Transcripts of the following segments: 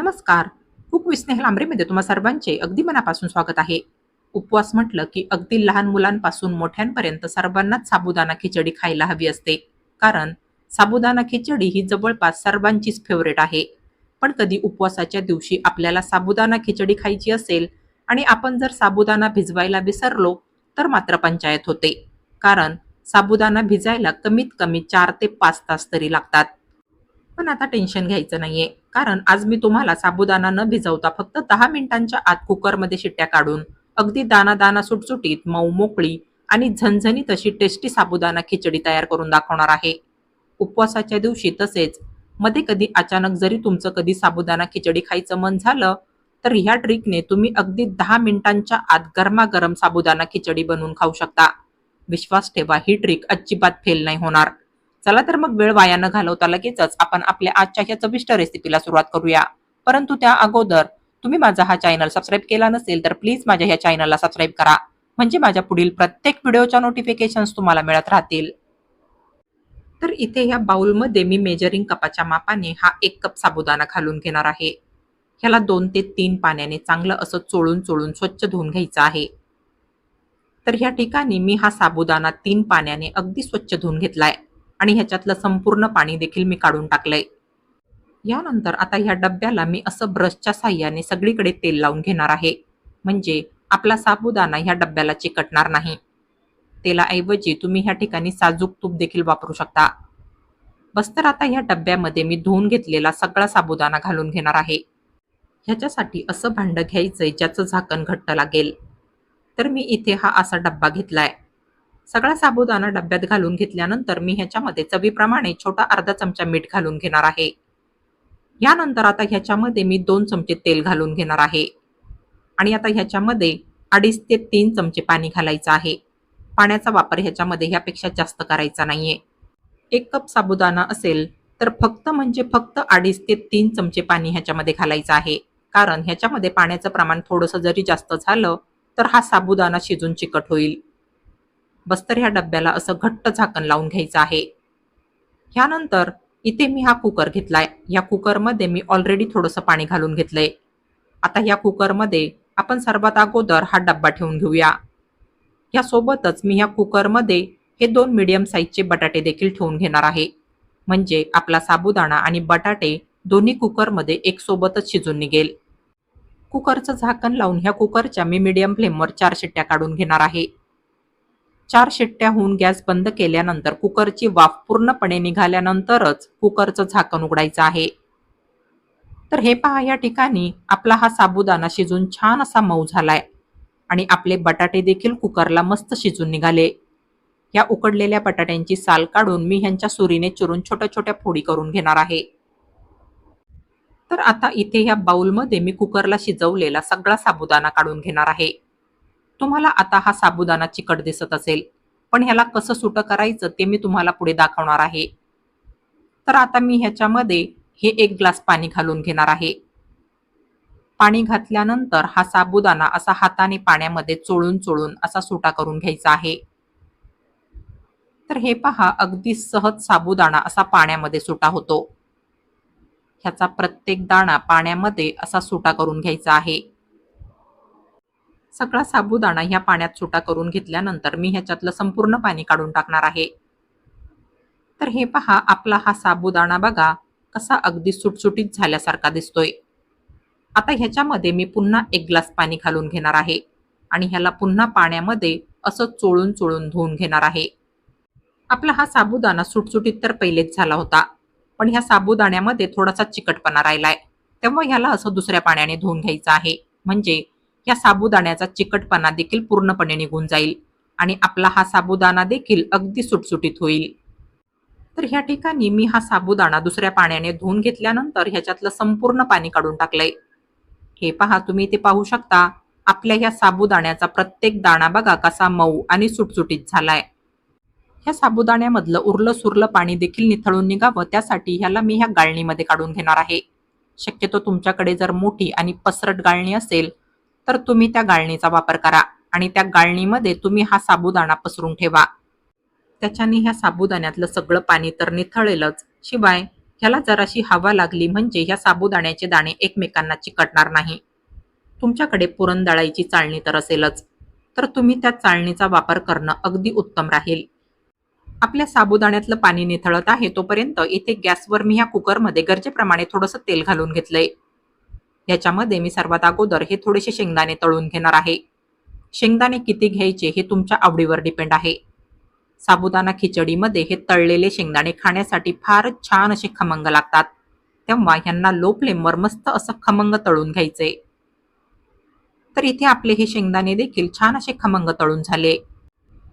नमस्कार. कुक विस्नेह लांबरेमध्ये तुम्हा सर्वांचे अगदी मनापासून स्वागत आहे. उपवास म्हटलं की अगदी लहान मुलांपासून मोठ्यांपर्यंत सर्वांनाच साबुदाणा खिचडी खायला हवी असते. कारण साबुदाणा खिचडी ही जवळपास सर्वांचीच फेवरेट आहे. पण कधी उपवासाच्या दिवशी आपल्याला साबुदाणा खिचडी खायची असेल आणि आपण जर साबुदाणा भिजवायला विसरलो तर मात्र पंचायत होते. कारण साबुदाणा भिजायला कमीत कमी चार ते पाच तास तरी लागतात. पण आता टेन्शन घ्यायचं नाहीये. कारण आज मी तुम्हाला साबुदाणा न भिजवता फक्त दहा मिनिटांच्या आत कुकरमध्ये शिट्ट्या काढून अगदी दाना दाना सुटसुटीत मऊ मोकळी आणि झणझणीत तशी टेस्टी साबुदाणा खिचडी तयार करून दाखवणार आहे. उपवासाच्या दिवशी तसेच मध्ये कधी अचानक जरी तुमचं कधी साबुदाणा खिचडी खायचं मन झालं तर ह्या ट्रिकने तुम्ही अगदी दहा मिनिटांच्या आत गरमागरम साबुदाणा खिचडी बनवून खाऊ शकता. विश्वास ठेवा ही ट्रिक अजिबात फेल नाही होणार. चला तर मग वेळ वाया न घालवता लगेचच आपण आपल्या आजच्या ह्या चविष्ट रेसिपीला सुरुवात करूया. परंतु त्या अगोदर तुम्ही माझा हा चॅनल सबस्क्राईब केला नसेल तर प्लीज माझ्या ह्या चॅनलला सबस्क्राईब करा. म्हणजे माझ्या पुढील प्रत्येक व्हिडिओच्या नोटिफिकेशन तुम्हाला मिळत राहतील. तर इथे ह्या बाउलमध्ये मी मेजरिंग कपाच्या मापाने हा एक कप साबुदाणा घालून घेणार आहे. ह्याला दोन ते तीन पाण्याने चांगलं असं चोळून चोळून स्वच्छ धुवून घ्यायचं आहे. तर ह्या ठिकाणी मी हा साबुदाणा तीन पाण्याने अगदी स्वच्छ धुवून घेतलाय. आणि ह्याच्यातलं संपूर्ण पाणी देखील मी काढून टाकलंय. यानंतर आता ह्या डब्याला मी असं ब्रशच्या साह्याने सगळीकडे तेल लावून घेणार आहे. म्हणजे आपला साबुदाणा ह्या डब्याला चिकटणार नाही. तेलाऐवजी तुम्ही ह्या ठिकाणी साजूक तूप देखील वापरू शकता. बस तर आता ह्या डब्यामध्ये मी धुवून घेतलेला सगळा साबुदाणा घालून घेणार आहे. ह्याच्यासाठी असं भांडं घ्यायचंय ज्याचं झाकण घट्ट लागेल. तर मी इथे हा असा डब्बा घेतलाय. सगळा साबुदाणा डब्यात घालून घेतल्यानंतर मी ह्याच्यामध्ये चवीप्रमाणे छोटा अर्धा चमचा मीठ घालून घेणार आहे. यानंतर आता ह्याच्यामध्ये मी दोन चमचे तेल घालून घेणार आहे. आणि आता ह्याच्यामध्ये अडीच ते तीन चमचे पाणी घालायचं आहे. पाण्याचा वापर ह्याच्यामध्ये ह्यापेक्षा जास्त करायचा नाहीये. एक कप साबुदाणा असेल तर फक्त म्हणजे फक्त अडीच ते तीन चमचे पाणी ह्याच्यामध्ये घालायचं आहे. कारण ह्याच्यामध्ये पाण्याचं प्रमाण थोडंसं जरी जास्त झालं तर हा साबुदाणा शिजून चिकट होईल. बस्तर ह्या डब्याला असं घट्ट झाकण लावून घ्यायचं आहे. ह्यानंतर इथे मी हा कुकर घेतलाय. या कुकरमध्ये मी ऑलरेडी थोडंसं पाणी घालून घेतलंय. आता ह्या कुकरमध्ये आपण सर्वात अगोदर हा डब्बा ठेवून घेऊया. यासोबतच मी ह्या कुकरमध्ये हे दोन मीडियम साईजचे बटाटे देखील ठेवून घेणार आहे. म्हणजे आपला साबुदाणा आणि बटाटे दोन्ही कुकरमध्ये एक सोबतच शिजून निघेल. कुकरचं झाकण लावून ह्या कुकरच्या मी मीडियम फ्लेमवर चार शिट्ट्या काढून घेणार आहे. चार शिट्ट्या होऊन गॅस बंद केल्यानंतर कुकरची वाफ पूर्णपणे निघाल्यानंतरच कुकरचं झाकण उघडायचं आहे. तर हे पहा या ठिकाणी आपला हा साबुदाणा शिजून छान असा मऊ झालाय आणि आपले बटाटे देखील कुकरला मस्त शिजून निघाले. या उकडलेल्या बटाट्यांची साल काढून मी ह्यांच्या सुरीने चुरून छोट्या छोट्या फोडी करून घेणार आहे. तर आता इथे ह्या बाउलमध्ये मी कुकरला शिजवलेला सगळा साबुदाणा काढून घेणार आहे. तुम्हाला आता हा साबुदाणा चिकट दिसत असेल. पण ह्याला कसं सुटं करायचं ते मी तुम्हाला पुढे दाखवणार आहे. तर आता मी ह्याच्यामध्ये हे एक ग्लास पाणी घालून घेणार आहे. पाणी घातल्यानंतर हा साबुदाणा असा हाताने पाण्यामध्ये चोळून चोळून असा सुटा करून घ्यायचा आहे. तर हे पहा अगदी सहज साबुदाणा असा पाण्यामध्ये सुटा होतो. ह्याचा प्रत्येक दाणा पाण्यामध्ये असा सुटा करून घ्यायचा आहे. सगळा साबुदाणा ह्या पाण्यात सुटा करून घेतल्यानंतर मी ह्याच्यातलं संपूर्ण पाणी काढून टाकणार आहे. तर हे पहा आपला हा साबुदाणा बघा कसा अगदी सुटसुटीत झाल्यासारखा दिसतोय. आता ह्याच्यामध्ये मी पुन्हा एक ग्लास पाणी घालून घेणार आहे आणि ह्याला पुन्हा पाण्यामध्ये असं चोळून चोळून धुवून घेणार आहे. आपला हा साबुदाणा सुटसुटीत तर पहिलेच झाला होता पण ह्या साबुदाण्यामध्ये थोडासा चिकटपणा राहिलाय तेव्हा ह्याला असं दुसऱ्या पाण्याने धुवून घ्यायचं आहे. म्हणजे या साबुदाण्याचा चिकटपणा देखील पूर्णपणे निघून जाईल आणि आपला हा साबुदाणा देखील अगदी सुटसुटीत होईल. तर ह्या ठिकाणी मी हा साबुदाणा दुसऱ्या पाण्याने धुवून घेतल्यानंतर ह्याच्यातलं संपूर्ण पाणी काढून टाकलंय. हे पहा तुम्ही इथे पाहू शकता आपल्या ह्या साबुदाण्याचा प्रत्येक दाणा बघा कसा मऊ आणि सुटसुटीत झालाय. ह्या साबुदाण्यामधलं उरलं सुरलं पाणी देखील निथळून निघावं त्यासाठी ह्याला मी ह्या गाळणीमध्ये काढून घेणार आहे. शक्यतो तुमच्याकडे जर मोठी आणि पसरट गाळणी असेल तर तुम्ही त्या गाळणीचा वापर करा आणि त्या गाळणीमध्ये तुम्ही हा साबुदाणा पसरून ठेवा. त्याच्याने ह्या साबुदाण्यातलं सगळं पाणी तर निथळेलच. शिवाय ह्याला जराशी हवा लागली म्हणजे ह्या साबुदाण्याचे दाणे एकमेकांना चिकटणार नाही. तुमच्याकडे पुरण दळायची चाळणी तर असेलच. तर तुम्ही त्या चाळणीचा वापर करणं अगदी उत्तम राहील. आपल्या साबुदाण्यातलं पाणी निथळत आहे तोपर्यंत इथे गॅसवर मी ह्या कुकरमध्ये गरजेप्रमाणे थोडंसं तेल घालून घेतलंय. याच्यामध्ये मी सर्वात अगोदर हे थोडेसे शेंगदाणे तळून घेणार आहे. शेंगदाणे किती घ्यायचे हे तुमच्या आवडीवर डिपेंड आहे. साबुदाणा खिचडीमध्ये हे तळलेले शेंगदाणे खाण्यासाठी फारच छान असे खमंग लागतात. तेव्हा ह्यांना लो फ्लेमवर मस्त असं खमंग तळून घ्यायचे. तर इथे आपले हे शेंगदाणे देखील छान असे खमंग तळून झाले.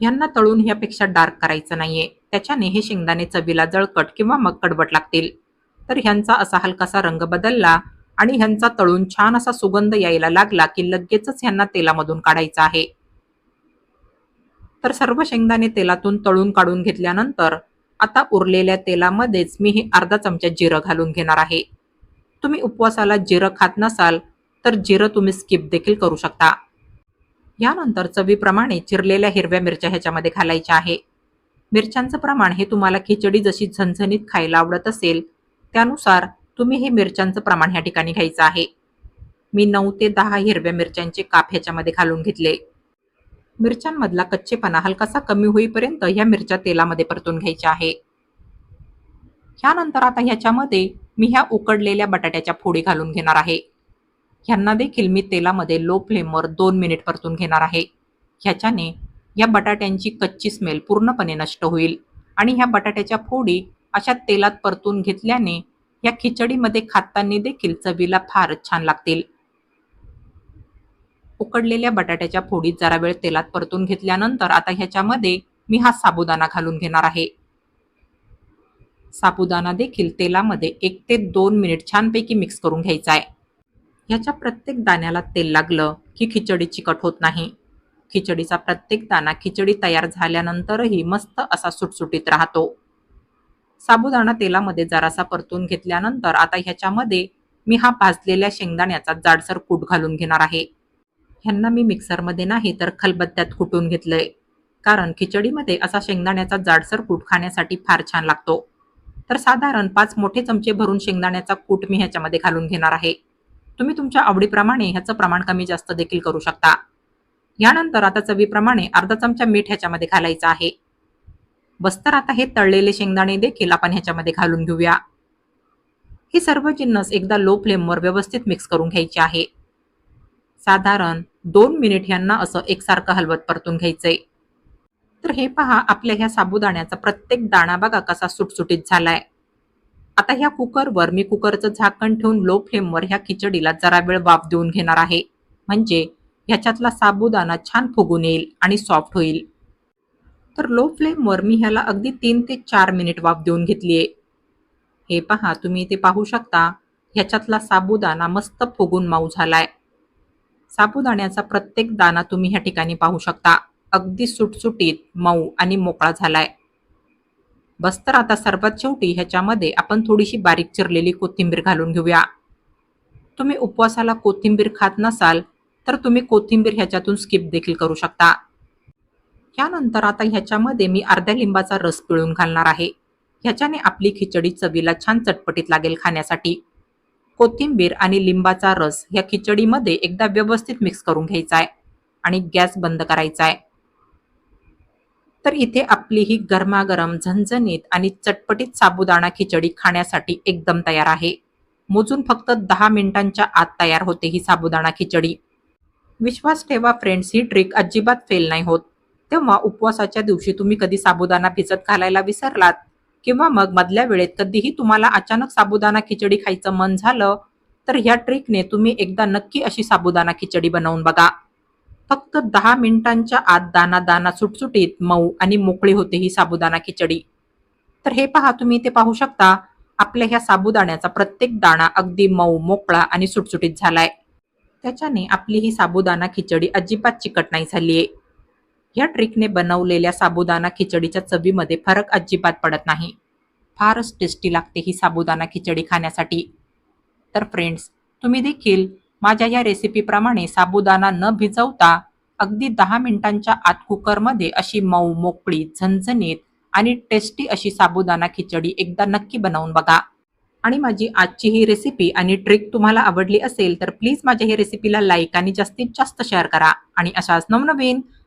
ह्यांना तळून ह्यापेक्षा डार्क करायचं नाहीये. त्याच्याने हे शेंगदाणे चवीला जळकट किंवा मग कडबट लागतील. तर ह्यांचा असा हलकासा रंग बदलला आणि ह्यांचा तळून छान असा सुगंध यायला लागला की लगेचच ह्यांना तेलामधून काढायचं आहे. तर सर्व शेंगदाणे तेलातून तळून काढून घेतल्यानंतर आता उरलेल्या तेलामध्येच मी हे अर्धा चमचा जिरं घालून घेणार आहे. तुम्ही उपवासाला जिरं खात नसाल तर जिरं तुम्ही स्किप देखील करू शकता. यानंतर चवीप्रमाणे चिरलेल्या हिरव्या मिरच्या ह्याच्यामध्ये घालायच्या आहे. मिरच्यांचं प्रमाण हे तुम्हाला खिचडी जशी झणझणीत खायला आवडत असेल त्यानुसार तुम्ही हे मिरच्यांचं प्रमाण ह्या ठिकाणी घ्यायचं आहे. मी नऊ ते दहा हिरव्या मिरच्यांचे काप ह्याच्यामध्ये घालून घेतले. मिरच्यांमधला कच्चेपणा हलकासा कमी होईपर्यंत ह्या मिरच्या तेलामध्ये परतून घ्यायच्या आहे. ह्यानंतर आता ह्याच्यामध्ये मी ह्या उकडलेल्या बटाट्याच्या फोडी घालून घेणार आहे. ह्यांना देखील मी तेलामध्ये लो फ्लेमवर दोन मिनिट परतून घेणार आहे. ह्याच्याने या बटाट्यांची कच्ची स्मेल पूर्णपणे नष्ट होईल. आणि ह्या बटाट्याच्या फोडी अशा तेलात परतून घेतल्याने या खिचडीमध्ये खाताना देखील चवीला फारच छान लागतील. उकडलेल्या बटाट्याच्या फोडीत जरा वेळ तेलात परतून घेतल्यानंतर आता ह्याच्यामध्ये मी हा साबुदाणा घालून घेणार आहे. साबुदाणा देखील तेलामध्ये एक ते दोन मिनिट छानपैकी मिक्स करून घ्यायचा आहे. ह्याच्या प्रत्येक दाण्याला तेल लागलं की खिचडी चिकट होत नाही. खिचडीचा प्रत्येक दाणा खिचडी तयार झाल्यानंतरही मस्त असा सुटसुटीत राहतो. साबुदाणा तेलामध्ये जरासा परतून घेतल्यानंतर आता ह्याच्यामध्ये मी हा भाजलेल्या शेंगदाण्याचा जाडसर कूट घालून घेणार आहे. ह्यांना मी मिक्सरमध्ये नाही तर खलबत्त्यात कुटून घेतलंय. कारण खिचडीमध्ये असा शेंगदाण्याचा जाडसर कूट खाण्यासाठी फार छान लागतो. तर साधारण पाच मोठे चमचे भरून शेंगदाण्याचा कूट मी ह्याच्यामध्ये घालून घेणार आहे. तुम्ही तुमच्या आवडीप्रमाणे ह्याचं प्रमाण कमी जास्त देखील करू शकता. यानंतर आता चवीप्रमाणे अर्धा चमचा मीठ ह्याच्यामध्ये घालायचं आहे. बस्तर आता हे तळलेले शेंगदाणे देखील आपण ह्याच्यामध्ये घालून घेऊया. हे सर्व जिन्नस एकदा लो फ्लेमवर व्यवस्थित मिक्स करून घ्यायचे आहे. साधारण दोन मिनिट ह्यांना असं एकसारखं हलवत परतून घ्यायचंय. तर हे पहा आपल्या ह्या साबुदाण्याचा प्रत्येक दाणा बघा कसा सुटसुटीत झालाय. आता ह्या कुकरवर मी कुकरचं झाकण ठेवून लो फ्लेमवर ह्या खिचडीला जरा वेळ वाफ देऊन घेणार आहे. म्हणजे ह्याच्यातला साबुदाणा छान फुगून येईल आणि सॉफ्ट होईल. तर लो फ्लेमवर मी ह्याला अगदी तीन ते चार मिनिट वाफ देऊन घेतली आहे हे पहा तुम्ही इथे पाहू शकता ह्याच्यातला साबुदाणा मस्त फुगून माऊ झालाय. साबुदाण्याचा प्रत्येक दाणा तुम्ही ह्या ठिकाणी पाहू शकता. अगदी सुटसुटीत मऊ आणि मोकळा झालाय. बस तर आता सर्वात शेवटी ह्याच्यामध्ये आपण थोडीशी बारीक चिरलेली कोथिंबीर घालून घेऊया. तुम्ही उपवासाला कोथिंबीर खात नसाल तर तुम्ही कोथिंबीर ह्याच्यातून स्किप देखील करू शकता. यानंतर आता ह्याच्यामध्ये मी अर्ध्या लिंबाचा रस पिळून घालणार आहे. ह्याच्याने आपली खिचडी चवीला छान चटपटीत लागेल खाण्यासाठी. कोथिंबीर आणि लिंबाचा रस ह्या खिचडीमध्ये एकदा व्यवस्थित मिक्स करून घ्यायचा आहे आणि गॅस बंद करायचा आहे तर इथे आपली ही गरमागरम झणझणीत आणि चटपटीत साबुदाणा खिचडी खाण्यासाठी एकदम तयार आहे. मोजून फक्त दहा मिनिटांच्या आत तयार होते ही साबुदाणा खिचडी. विश्वास ठेवा फ्रेंड्स ही ट्रिक अजिबात फेल नाही होत. तेव्हा उपवासाच्या दिवशी तुम्ही कधी साबुदाणा भिजत घालायला विसरलात? किंवा मग मधल्या वेळेत कधीही तुम्हाला अचानक साबुदाणा खिचडी खायचं मन झालं तर ह्या ट्रिकने तुम्ही एकदा नक्की अशी साबुदाणा खिचडी बनवून बघा. फक्त दहा मिनिटांच्या आत दाना दाना सुटसुटीत मऊ आणि मोकळी होते ही साबुदाणा खिचडी. तर हे पहा तुम्ही ते पाहू शकता आपल्या ह्या साबुदाण्याचा प्रत्येक दाणा अगदी मऊ मोकळा आणि सुटसुटीत झालाय. त्याच्याने आपली ही साबुदाणा खिचडी अजिबात चिकट नाही झालीये. या ट्रिकने बनवलेल्या साबुदाणा खिचडीच्या चवीमध्ये फरक अजिबात पडत नाही. फारच टेस्टी लागते ही साबुदाणा खिचडी खाण्यासाठी. तर फ्रेंड्स तुम्ही देखील माझ्या या रेसिपीप्रमाणे साबुदाणा न भिजवता अगदी दहा मिनिटांच्या आत कुकरमध्ये अशी मऊ मोकळी झणझणीत आणि टेस्टी अशी साबुदाणा खिचडी एकदा नक्की बनवून बघा. आणि माझी आजची ही रेसिपी आणि ट्रिक तुम्हाला आवडली असेल तर प्लीज माझ्या ही रेसिपीला लाईक आणि जास्तीत जास्त शेअर करा. आणि अशाच नवनवीन